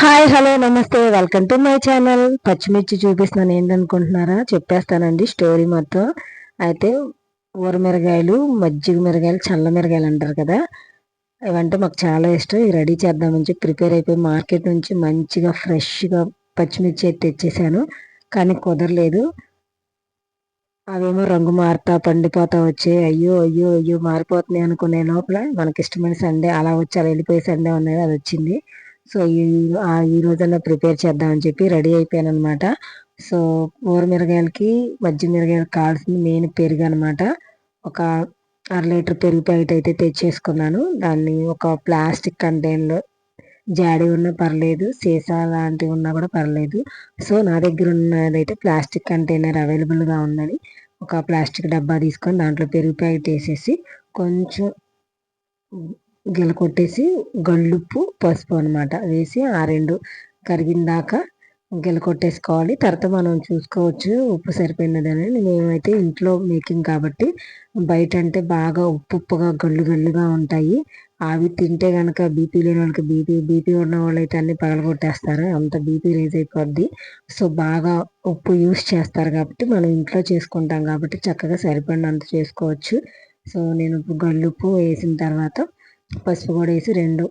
Hi hello నమస్తే welcome to my channel. పచ్చిమిర్చి చూపిస్తున్నాను ఏంటనుకుంటున్నారా చెప్పేస్తానండి స్టోరీ మొత్తం. అయితే ఊరమిరగాయలు మజ్జిగ మిరగాయలు చల్ల మిరగాయలు అంటారు కదా? ఇవంటే మాకు చాలా ఇష్టం. ఇవి రెడీ చేద్దామని చెప్పి ప్రిపేర్ అయిపోయి మార్కెట్ నుంచి మంచిగా ఫ్రెష్గా పచ్చిమిర్చి అయితే తెచ్చేసాను. కానీ కుదరలేదు. అవేమో రంగు మారుతా పండిపోతా వచ్చే అయ్యో అయ్యో అయ్యో మారిపోతున్నాయి అనుకునే లోపల మనకి ఇష్టమైన సండే అలా వచ్చి అలా వెళ్ళిపోయే సండే ఉన్నది అది వచ్చింది. సో ఈ ఈ రోజన్నా ప్రిపేర్ చేద్దామని చెప్పి రెడీ అయిపోయాను అనమాట సో ఊర మిరగాయలకి మజ్జి మిరగాయలకి కావాల్సింది మెయిన్ పెరుగు అనమాట ఒక అర లీటర్ పెరుగు ప్యాకెట్ అయితే తెచ్చేసుకున్నాను. దాన్ని ఒక ప్లాస్టిక్ కంటైనర్ జాడి ఉన్నా పర్లేదు సీసా లాంటివి ఉన్నా కూడా పర్లేదు. సో నా దగ్గర ఉన్నదైతే ప్లాస్టిక్ కంటైనర్ అవైలబుల్గా ఉందని ఒక ప్లాస్టిక్ డబ్బా తీసుకొని దాంట్లో పెరుగు ప్యాకెట్ వేసేసి కొంచెం గిల కొట్టేసి గళ్ళుప్పు పసుపు అనమాట వేసి ఆ రెండు కరిగిందాక గిల కొట్టేసుకోవాలి. తర్వాత మనం చూసుకోవచ్చు ఉప్పు సరిపోయినదని మేమైతే ఇంట్లో మేకింగ్ కాబట్టి బయట అంటే బాగా ఉప్పు ఉప్పుగా గల్లు గల్లుగా ఉంటాయి. అవి తింటే కనుక బీపీ లేని వాళ్ళకి బీపీ బీపీ ఉన్న వాళ్ళు అయితే అన్ని పగలగొట్టేస్తారు. అంత బీపీ రేజ్ అయిపోద్ది. సో బాగా ఉప్పు యూస్ చేస్తారు కాబట్టి మనం ఇంట్లో చేసుకుంటాం కాబట్టి చక్కగా సరిపడినంత చేసుకోవచ్చు. సో నేను ఇప్పుడు గల్లుప్పు వేసిన తర్వాత పసుపు కూడా వేసి రెండు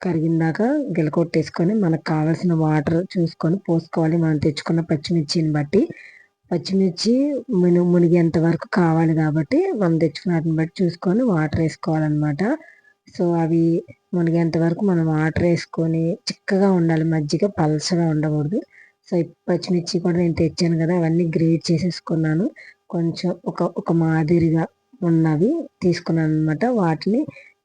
కరిగిందాక గిలకొట్టేసుకొని మనకు కావాల్సిన వాటర్ చూసుకొని పోసుకోవాలి. మనం తెచ్చుకున్న పచ్చిమిర్చిని బట్టి. పచ్చిమిర్చి మును మునిగేంత వరకు కావాలి కాబట్టి మనం తెచ్చుకున్న వాటిని బట్టి చూసుకొని వాటర్ వేసుకోవాలన్నమాట. సో అవి మునిగేంత వరకు మనం వాటర్ వేసుకొని చిక్కగా ఉండాలి. మజ్జిగ పలసగా ఉండకూడదు. సో పచ్చిమిర్చి కూడా నేను తెచ్చాను కదా అవన్నీ గ్రేట్ చేసేసుకున్నాను. కొంచెం ఒక ఒక మాదిరిగా ఉన్నవి తీసుకున్నాను అనమాట వాటిని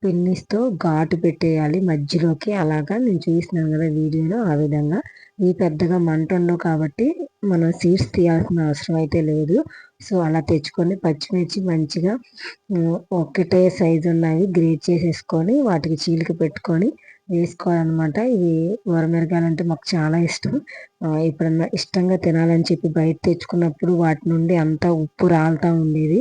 పిన్నిస్తో ఘాటు పెట్టేయాలి. మధ్యలోకి అలాగా నేను చూసినాను కదా వీడియోలో ఆ విధంగా. ఇవి పెద్దగా మంట ఉండవు కాబట్టి మనం సీడ్స్ తీయాల్సిన అవసరం అయితే లేదు. సో అలా తెచ్చుకొని పచ్చిమిర్చి మంచిగా ఒకటే సైజు ఉన్నవి గ్రేట్ చేసేసుకొని వాటికి చీలిక పెట్టుకొని వేసుకోవాలన్నమాట. ఇవి వరమిరగాయలు అంటే మాకు చాలా ఇష్టం. ఎప్పుడన్నా ఇష్టంగా తినాలని చెప్పి బయట తెచ్చుకున్నప్పుడు వాటి నుండి అంతా ఉప్పు రాలుతూ ఉండేది.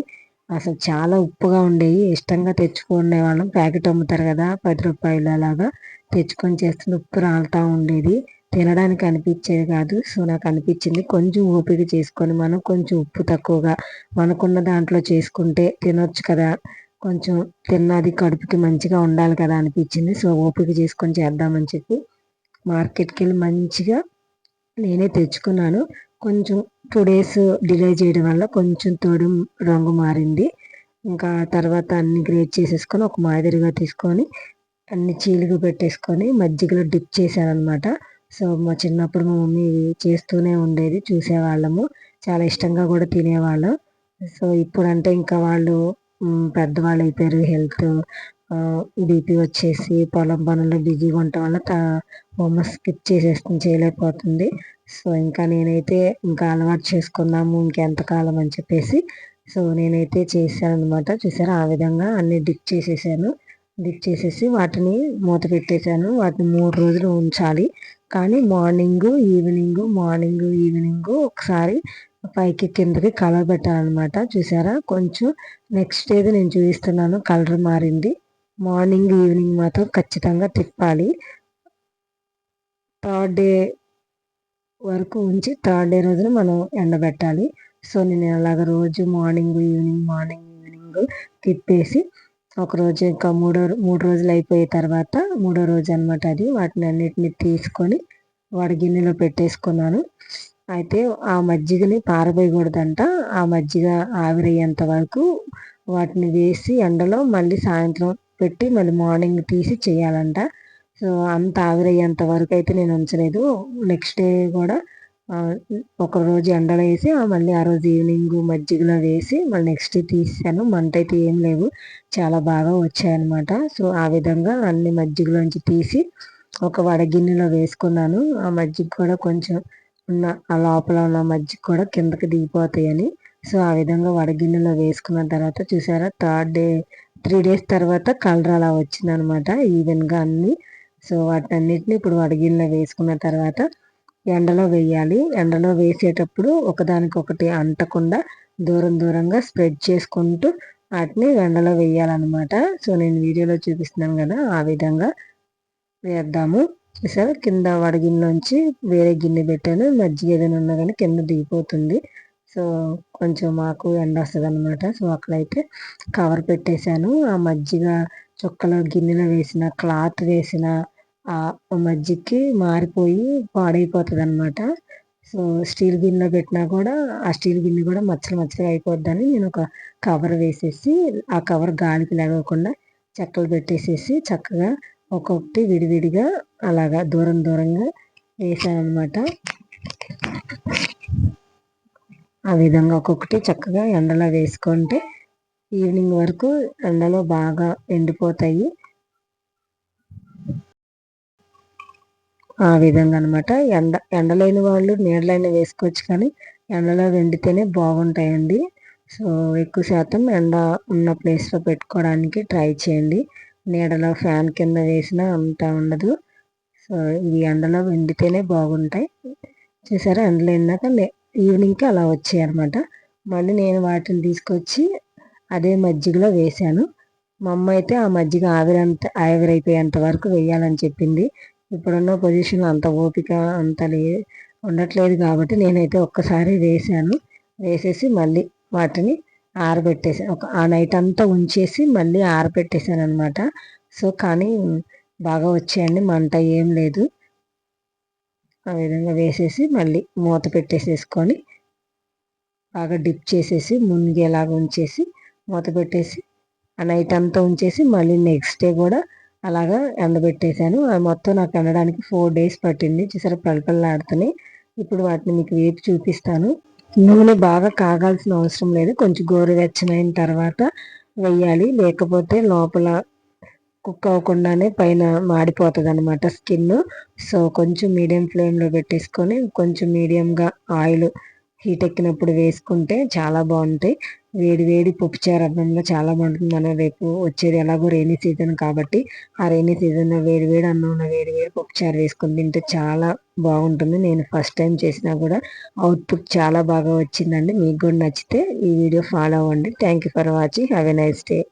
అసలు చాలా ఉప్పుగా ఉండేవి ఇష్టంగా తెచ్చుకునే వాళ్ళం ప్యాకెట్ అమ్ముతారు కదా పది రూపాయలు అలాగా తెచ్చుకొని చేస్తుంటే ఉప్పు రాలుతూ ఉండేది. తినడానికి అనిపించేది కాదు. సో నాకు అనిపించింది కొంచెం ఓపిక చేసుకొని మనం కొంచెం ఉప్పు తక్కువగా మనకున్న దాంట్లో చేసుకుంటే తినొచ్చు కదా. కొంచెం తిన్నది కడుపుకి మంచిగా ఉండాలి కదా అనిపించింది. సో ఓపిక చేసుకొని చేద్దామని చెప్పి మార్కెట్కి వెళ్ళి మంచిగా నేనే తెచ్చుకున్నాను. కొంచెం టూ డేస్ డిలే చేయడం వల్ల కొంచెం తోడు రంగు మారింది. ఇంకా తర్వాత అన్ని గ్రేట్ చేసేసుకొని ఒక మాదిరిగా తీసుకొని అన్ని చీలుగు పెట్టేసుకొని మజ్జిగలో డిప్ చేశానమాట అనమాట సో మా చిన్నప్పుడు మా మమ్మీ చేస్తూనే ఉండేది చూసేవాళ్ళము. చాలా ఇష్టంగా కూడా తినేవాళ్ళం. సో ఇప్పుడంటే ఇంకా వాళ్ళు పెద్దవాళ్ళు అయిపోయారు హెల్త్ బీపీ వచ్చేసి పొలం పనుల్లో బిజీగా ఉండటం వల్ల బొమ్మ స్కిప్ చేసేస్తుంది చేయలేకపోతుంది. సో ఇంకా నేనైతే ఇంకా అలవాటు చేసుకుందాము ఇంకెంతకాలం అని చెప్పేసి. సో నేనైతే చేశాను అనమాట చూసారా? ఆ విధంగా అన్ని డిప్ చేసేసాను. డిప్ చేసేసి వాటిని మూత పెట్టేశాను. వాటిని మూడు రోజులు ఉంచాలి. కానీ మార్నింగు ఈవినింగ్ మార్నింగ్ ఈవినింగ్ ఒకసారి పైకి కిందకి కలర్ పెట్టాలన్నమాట. చూసారా? కొంచెం నెక్స్ట్ డే నేను చూపిస్తున్నాను కలర్ మారింది. మార్నింగ్ ఈవినింగ్ మాత్రం ఖచ్చితంగా తిప్పాలి. థర్డ్ డే వరకు ఉంచి థర్డ్ డే రోజున మనం ఎండబెట్టాలి. సో నేను అలాగ రోజు మార్నింగ్ ఈవినింగ్ మార్నింగ్ ఈవినింగ్ తిప్పేసి ఒకరోజు ఇంకా మూడో మూడు రోజులు అయిపోయిన తర్వాత మూడో రోజు అనమాట అది. వాటిని అన్నిటిని తీసుకొని వాడి గిన్నెలో పెట్టేసుకున్నాను. అయితే ఆ మజ్జిగని పారబోయకూడదంట. ఆ మజ్జిగ ఆవిరయ్యేంత వరకు వాటిని వేసి ఎండలో మళ్ళీ సాయంత్రం పెట్టి మళ్ళీ మార్నింగ్ తీసి చేయాలంట. సో అంత ఆవిరయ్యేంత వరకు అయితే నేను ఉంచలేదు. నెక్స్ట్ డే కూడా ఒక రోజు ఎండలో వేసి మళ్ళీ ఆ రోజు ఈవినింగ్ మజ్జిగలో వేసి మళ్ళీ నెక్స్ట్ డే తీసాను. మంట అయితే ఏం లేవు. చాలా బాగా వచ్చాయన్నమాట. సో ఆ విధంగా అన్ని మజ్జిగలోంచి తీసి ఒక వడగిన్నెలో వేసుకున్నాను. ఆ మజ్జిగ కూడా కొంచెం ఉన్న ఆ లోపల ఉన్న మజ్జిగ కూడా కిందకి దిగిపోతాయని. సో ఆ విధంగా వడగిన్నెలో వేసుకున్న తర్వాత చూసారా థర్డ్ డే త్రీ డేస్ తర్వాత కలర్ అలా వచ్చిందనమాట ఈవెన్గా అన్ని. సో వాటన్నిటిని ఇప్పుడు వడగిన్నెలో వేసుకున్న తర్వాత ఎండలో వేయాలి. ఎండలో వేసేటప్పుడు ఒకదానికొకటి అంటకుండా దూరం దూరంగా స్ప్రెడ్ చేసుకుంటూ వాటిని ఎండలో వేయాలన్నమాట. సో నేను వీడియోలో చూపిస్తున్నాను కదా ఆ విధంగా వేద్దాము. సరే కింద వడగిన్నెలోంచి వేరే గిన్నె పెట్టాను. మజ్జిగ ఏదైనా ఉన్నా కానీ కింద దిగిపోతుంది. సో కొంచెం మాకు ఎండ వస్తుంది అనమాట సో అక్కడైతే కవర్ పెట్టేశాను. ఆ మజ్జిగ చుక్కలో గిన్నెలో వేసిన క్లాత్ వేసిన ఆ మజ్జిగకి మారిపోయి పాడైపోతుంది అనమాట సో స్టీల్ గిన్నెలో పెట్టినా కూడా ఆ స్టీల్ గిన్నె కూడా మచ్చలు మచ్చలు అయిపోద్దని నేను ఒక కవర్ వేసేసి ఆ కవర్ గాలికి లేగకుండా చెక్కలు పెట్టేసేసి చక్కగా ఒక్కొక్కటి విడివిడిగా అలాగా దూరం దూరంగా వేసాను అనమాట ఆ విధంగా ఒక్కొక్కటి చక్కగా ఎండలో వేసుకుంటే ఈవినింగ్ వరకు ఎండలో బాగా ఎండిపోతాయి. ఆ విధంగా అనమాట ఎండ ఎండలేని వాళ్ళు నీడలైనా వేసుకోవచ్చు కానీ ఎండలో వెండితేనే బాగుంటాయండి. సో ఎక్కువ శాతం ఎండ ఉన్న ప్లేస్లో పెట్టుకోవడానికి ట్రై చేయండి. నీడలో ఫ్యాన్ కింద వేసినా అంత ఉండదు. సో ఇవి ఎండలో వెండితేనే బాగుంటాయి. చూసారా? ఎండలో ఎండాక ఈవినింగ్కి అలా వచ్చాయి అనమాట మళ్ళీ నేను వాటిని తీసుకొచ్చి అదే మజ్జిగలో వేశాను మా అమ్మ అయితే ఆ మజ్జిగ ఆవిరంత ఆవిరైపోయేంత వరకు వేయాలని చెప్పింది. ఇప్పుడున్న పొజిషన్ అంత ఓపిక అంత లే ఉండట్లేదు కాబట్టి నేనైతే ఒక్కసారి వేసాను. వేసేసి మళ్ళీ వాటిని ఆరబెట్టేసాను ఒక ఆ నైట్ అంతా ఉంచేసి మళ్ళీ ఆరబెట్టేసాను అనమాట సో కానీ బాగా వచ్చాయండి మంట ఏం లేదు. ఆ విధంగా వేసేసి మళ్ళీ మూత పెట్టేసేసుకొని బాగా డిప్ చేసేసి మునిగేలాగా ఉంచేసి మూత పెట్టేసి ఆ నైట్ అంతా ఉంచేసి మళ్ళీ నెక్స్ట్ డే కూడా అలాగా ఎండబెట్టేశాను. అవి మొత్తం నాకు ఎండడానికి ఫోర్ డేస్ పట్టింది. చూసారా పలపల్లాడుతున్నాయి ఇప్పుడు వాటిని మీకు వేపి చూపిస్తాను. నూనె బాగా కాగాల్సిన అవసరం లేదు. కొంచెం గోరువెచ్చనైన తర్వాత వెయ్యాలి లేకపోతే లోపల కుక్ అవ్వకుండానే పైన మాడిపోతుంది అనమాట స్కిన్. సో కొంచెం మీడియం ఫ్లేమ్లో పెట్టేసుకొని కొంచెం మీడియంగా ఆయిల్ హీట్ ఎక్కినప్పుడు వేసుకుంటే చాలా బాగుంటాయి. వేడి వేడి పప్పుచారు అన్నంలో చాలా బాగుంటుంది. మనం రేపు వచ్చేది ఎలాగో రైనీ సీజన్ కాబట్టి ఆ రైనీ సీజన్లో వేడి వేడి అన్నంలో వేడి వేడి పప్పుచారు వేసుకుని తింటే చాలా బాగుంటుంది. నేను ఫస్ట్ టైం చేసినా కూడా అవుట్పుట్ చాలా బాగా వచ్చిందండి. మీకు కూడా నచ్చితే ఈ వీడియో ఫాలో అవ్వండి. Thank you for watching. Have a nice day.